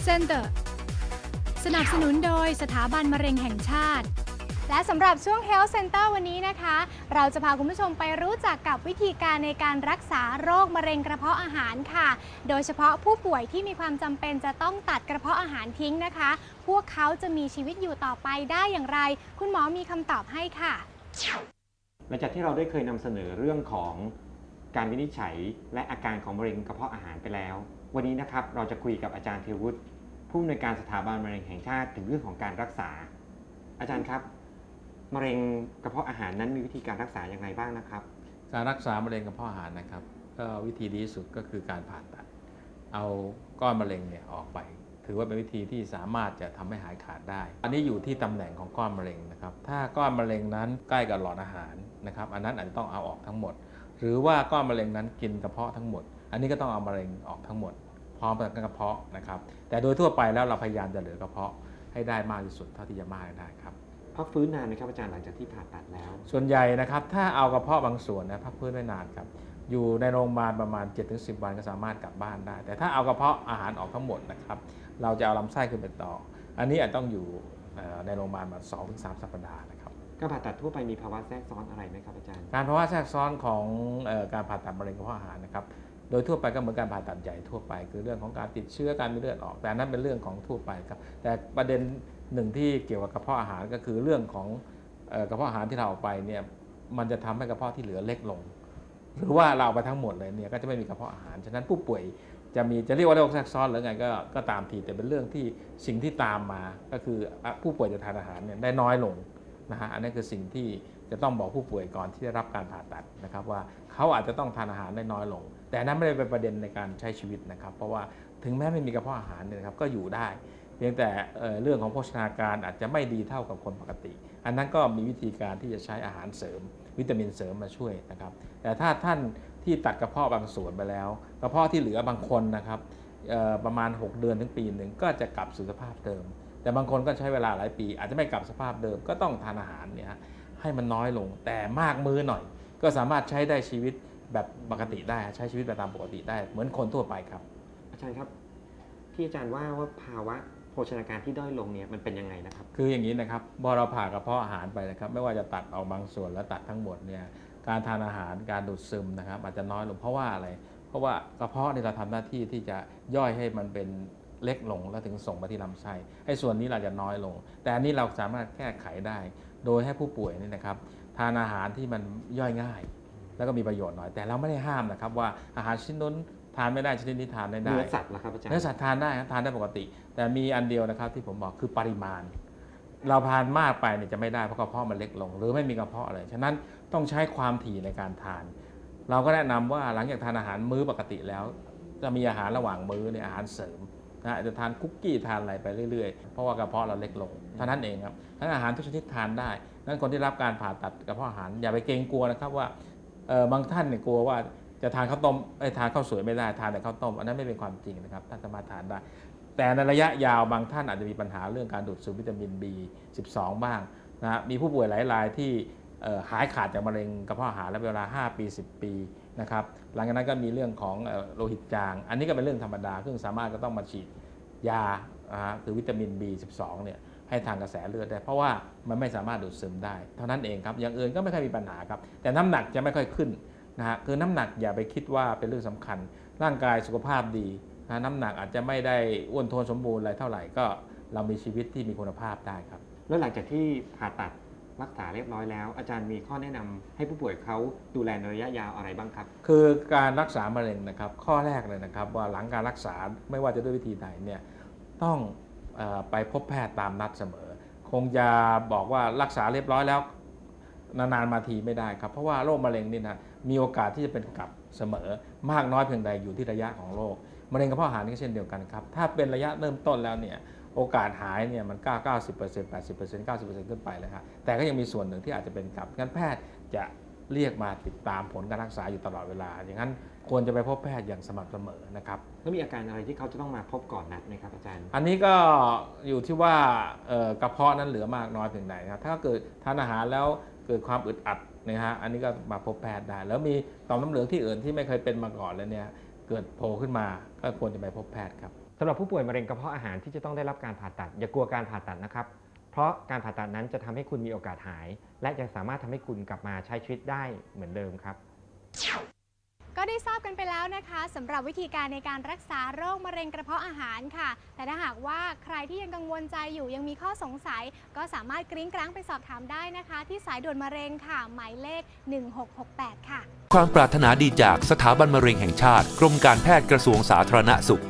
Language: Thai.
ช่วง Health Center สนับสนุนโดยสถาบันมะเร็งแห่งชาติ และสำหรับช่วง Health Center วันนี้นะคะ เราจะพาคุณผู้ชมไปรู้จักกับวิธีการในการรักษาโรคมะเร็งกระเพาะอาหารค่ะ โดยเฉพาะผู้ป่วยที่มีความจำเป็นจะต้องตัดกระเพาะอาหารทิ้งนะคะ พวกเขาจะมีชีวิตอยู่ต่อไปได้อย่างไร คุณหมอมีคำตอบให้ค่ะ หลังจากที่เราได้เคยนำเสนอเรื่องของ การวินิจฉัย และอาการของมะเร็งกระเพาะอาหารไปแล้ว วันนี้นะครับเราจะคุยกับอาจารย์เทวุฒิผู้อำนวยการสถาบันมะเร็งแห่งชาติถึงเรื่องของการรักษา อาจารย์ครับมะเร็งกระเพาะอาหารนั้นมีวิธีการรักษาอย่างไรบ้างนะครับ การรักษามะเร็งกระเพาะอาหารนะครับก็วิธีดีที่สุดก็คือการผ่าตัด เอาก้อนมะเร็งเนี่ยออกไป ถือว่าเป็นวิธีที่สามารถจะทำให้หายขาดได้ อันนี้อยู่ที่ตำแหน่งของก้อนมะเร็งนะครับ ถ้าก้อนมะเร็งนั้นใกล้กับหลอดอาหารนะครับ อันนั้นอาจจะต้องเอาออกทั้งหมด หรือว่าก้อนมะเร็งนั้นกินกระเพาะทั้งหมด อันนี้ก็ต้องเอามะเร็งออกทั้งหมด พร้อมกับกระเพาะนะครับ แต่โดยทั่วไปแล้วเราพยายามจะเหลือกระเพาะให้ได้มากที่สุดเท่าที่จะมากได้ครับพักฟื้นนานไหมครับอาจารย์หลังจากที่ผ่าตัดแล้ว ส่วนใหญ่นะครับถ้าเอากระเพาะบางส่วนนะพักฟื้นไม่นานครับอยู่ในโรงพยาบาลประมาณ 7-10 วันก็สามารถกลับบ้านได้ แต่ถ้าเอากระเพาะอาหารออกทั้งหมดนะครับเราจะเอาลำไส้ขึ้นไปต่อ อันนี้อาจต้องอยู่เอ่อในโรงพยาบาลมา2-3สัปดาห์นะครับ การผ่าตัดทั่วไปมีภาวะแทรกซ้อนอะไรไหมครับอาจารย์ การภาวะแทรกซ้อนของเออการผ่าตัดมะเร็งกระเพาะอาหารนะครับ โดยทั่วไปก็เหมือนการผ่าตัดใหญ่ทั่วไป คือเรื่องของการติดเชื้อการมีเลือดออก แต่อันนั้นเป็นเรื่องของทั่วไปครับ แต่ประเด็นหนึ่งที่เกี่ยวกับกระเพาะอาหารก็คือเรื่องของเอ่อกระเพาะอาหารที่เราเอาไปเนี่ยมันจะทำให้กระเพาะที่เหลือเล็กลง หรือว่าเราเอาไปทั้งหมดเลยเนี่ยก็จะไม่มีกระเพาะอาหาร ฉะนั้นผู้ป่วยจะมีจะเรียกว่าโรคแทรกซ้อนหรือไงก็ก็ตามทีแต่เป็นเรื่องที่สิ่งที่ตามมาก็คืออะผู้ป่วยจะทานอาหารเนี่ยได้น้อยลง นะฮะอันนี้คือสิ่งที่จะต้องบอกผู้ป่วยก่อนที่จะรับการผ่าตัดนะครับว่าเขาอาจจะต้องทานอาหารได้น้อยลง แต่นั้นไม่ได้เป็นประเด็นในการใช้ชีวิตนะครับ เพราะว่าถึงแม้ไม่มีกระเพาะอาหารเนี่ยนะครับก็อยู่ได้ เพียงแต่เรื่องของโภชนาการอาจจะไม่ดีเท่ากับคนปกติ อันนั้นก็มีวิธีการที่จะใช้อาหารเสริม วิตามินเสริมมาช่วยนะครับแต่ถ้าท่านที่ตัดกระเพาะบางส่วนไปแล้ว กระเพาะที่เหลือบางคนนะครับประมาณ 6 เดือนถึงปีหนึ่งก็จะกลับสู่สภาพเดิม แต่บางคนก็ใช้เวลาหลายปี อาจจะไม่กลับสภาพเดิมก็ต้องทานอาหารเนี่ยฮะให้มันน้อยลง แต่มากมื้อหน่อย ก็สามารถใช้ได้ชีวิตแบบปกติได้ใช้ชีวิตแบบตามปกติได้ เหมือนคนทั่วไปครับ อาจารย์ครับ ที่อาจารย์ว่าว่าภาวะโภชนาการที่ด้อยลงเนี่ยมันเป็นยังไงนะครับ คืออย่างนี้นะครับพอเราผ่ากระเพาะอาหารไปนะครับ ไม่ว่าจะตัดออกบางส่วนและตัดทั้งหมดเนี่ยการทานอาหารการดูดซึมนะครับ อาจจะน้อยลงเพราะว่าอะไร เพราะว่ากระเพาะเนี่ยเราทำหน้าที่ที่จะย่อยให้มันเป็น เล็กลงแล้วถึงส่งมาที่ลำไส้ไอ้ส่วนนี้เราจะน้อยลง แต่อันนี้เราสามารถแก้ไขได้ โดยให้ผู้ป่วยนี่นะครับ ทานอาหารที่มันย่อยง่าย แล้วก็มีประโยชน์หน่อย แต่เราไม่ได้ห้ามนะครับว่าอาหารชนิดนู้นทานไม่ได้ชนิดนี้ทานไม่ได้เนื้อสัตว์ล่ะครับอาจารย์เนื้อสัตว์ทานได้ครับทานได้ปกติ แต่มีอันเดียวนะครับที่ผมบอกคือปริมาณ เราทานมากไปเนี่ยจะไม่ได้เพราะกระเพาะมันเล็กลง หรือไม่มีกระเพาะเลยฉะนั้นต้องใช้ความถี่ในการทาน เราก็แนะนำว่าหลังจากทานอาหารมื้อปกติแล้ว จะมีอาหารระหว่างมื้อเนี่ยอาหารเสริม นะอาจจะทานคุกกี้ทานอะไรไปเรื่อยๆ เพราะว่ากระเพาะเราเล็กลงเท่านั้นเองครับทั้งอาหารทุกชนิดทานได้นั้นคนที่รับการผ่าตัดกระเพาะอาหารอย่าไปเกรงกลัวนะครับว่าบางท่านเนี่ยกลัวว่าจะทานข้าวต้มไอ้ทานข้าวสวยไม่ได้ทานแต่ข้าวต้ม อันนั้นไม่เป็นความจริงนะครับท่านสามารถทานได้ แต่ในระยะยาวบางท่านอาจจะมีปัญหาเรื่องการดูดซึมวิตามิน B12 บ้างนะมีผู้ป่วยหลายรายที่หายขาดจากมะเร็งกระเพาะอาหารแล้วเวลา 5 ปี 10 ปี นะครับหลังจากนั้นก็มีเรื่องของโลหิตจาง อันนี้ก็เป็นเรื่องธรรมดาซึ่งสามารถก็ต้องมาฉีดยาคือวิตามิน B12 เนี่ยให้ทางกระแสเลือดได้ เพราะว่ามันไม่สามารถดูดซึมได้ เท่านั้นเองครับอย่างอื่นก็ไม่ค่อยมีปัญหาครับ แต่น้ำหนักจะไม่ค่อยขึ้นนะฮะคือน้ำหนักอย่าไปคิดว่าเป็นเรื่องสำคัญ ร่างกายสุขภาพดีนะน้ำหนักอาจจะไม่ได้อ้วนท้วนสมบูรณ์อะไรเท่าไหร่ก็เรามีชีวิตที่มีคุณภาพได้ครับ แล้วหลังจากที่ผ่าตัด รักษาเรียบร้อยแล้ว อาจารย์มีข้อแนะนำให้ผู้ป่วยเขาดูแลในระยะยาวอะไรบ้างครับ คือการรักษามะเร็งนะครับ ข้อแรกเลยนะครับว่าหลังการรักษาไม่ว่าจะด้วยวิธีใดเนี่ยต้องอไปพบแพทย์ตามนัดเสมอ คงจะบอกว่ารักษาเรียบร้อยแล้วนานๆมาทีไม่ได้ครับ เพราะว่าโรคมะเร็งนี่นะมีโอกาสที่จะเป็นกลับเสมอ มากน้อยเพียงใดอยู่ที่ระยะของโรค มะเร็งกระเพาะอาหารนี่ก็เช่นเดียวกันครับ ถ้าเป็นระยะเริ่มต้นแล้วเนี่ยโอกาสหายเนี่ยมัน 9 90% 80% 90%ขึ้นไปเลยครับแต่ก็ยังมีส่วนหนึ่งที่อาจจะเป็นกลับงั้นแพทย์จะเรียกมาติดตามผลการรักษาอยู่ตลอดเวลา อย่างนั้นควรจะไปพบแพทย์อย่างสม่ำเสมอนะครับแล้วมีอาการอะไรที่เขาจะต้องมาพบก่อนนัดไหมครับอาจารย์ อันนี้ก็อยู่ที่ว่าเอ่อกระเพาะนั้นเหลือมากน้อยเพียงใดนะครับถ้าเกิดทานอาหารแล้วเกิดความอึดอัดนะฮะอันนี้ก็มาพบแพทย์ได้ แล้วมีต่อมน้ำเหลืองที่อื่นที่ไม่เคยเป็นมาก่อนเลยเนี่ย เกิดโผล่ขึ้นมาก็ควรจะไปพบแพทย์ครับสำหรับผู้ป่วยมะเร็งกระเพาะอาหารที่จะต้องได้รับการผ่าตัด อย่ากลัวการผ่าตัดนะครับ เพราะการผ่าตัดนั้นจะทำให้คุณมีโอกาสหาย และจะสามารถทำให้คุณกลับมาใช้ชีวิตได้เหมือนเดิมครับ ก็ได้ทราบกันไปแล้วนะคะสำหรับวิธีการในการรักษาโรคมะเร็งกระเพาะอาหารค่ะ แต่ถ้าหากว่าใครที่ยังกังวลใจอยู่ยังมีข้อสงสัย ก็สามารถกริ้งกรังไปสอบถามได้นะคะ ที่สายด่วนมะเร็งค่ะ หมายเลข 1668 ค่ะ ความปรารถนาดีจากสถาบันมะเร็งแห่งชาติ กรมการแพทย์กระทรวงสาธารณสุข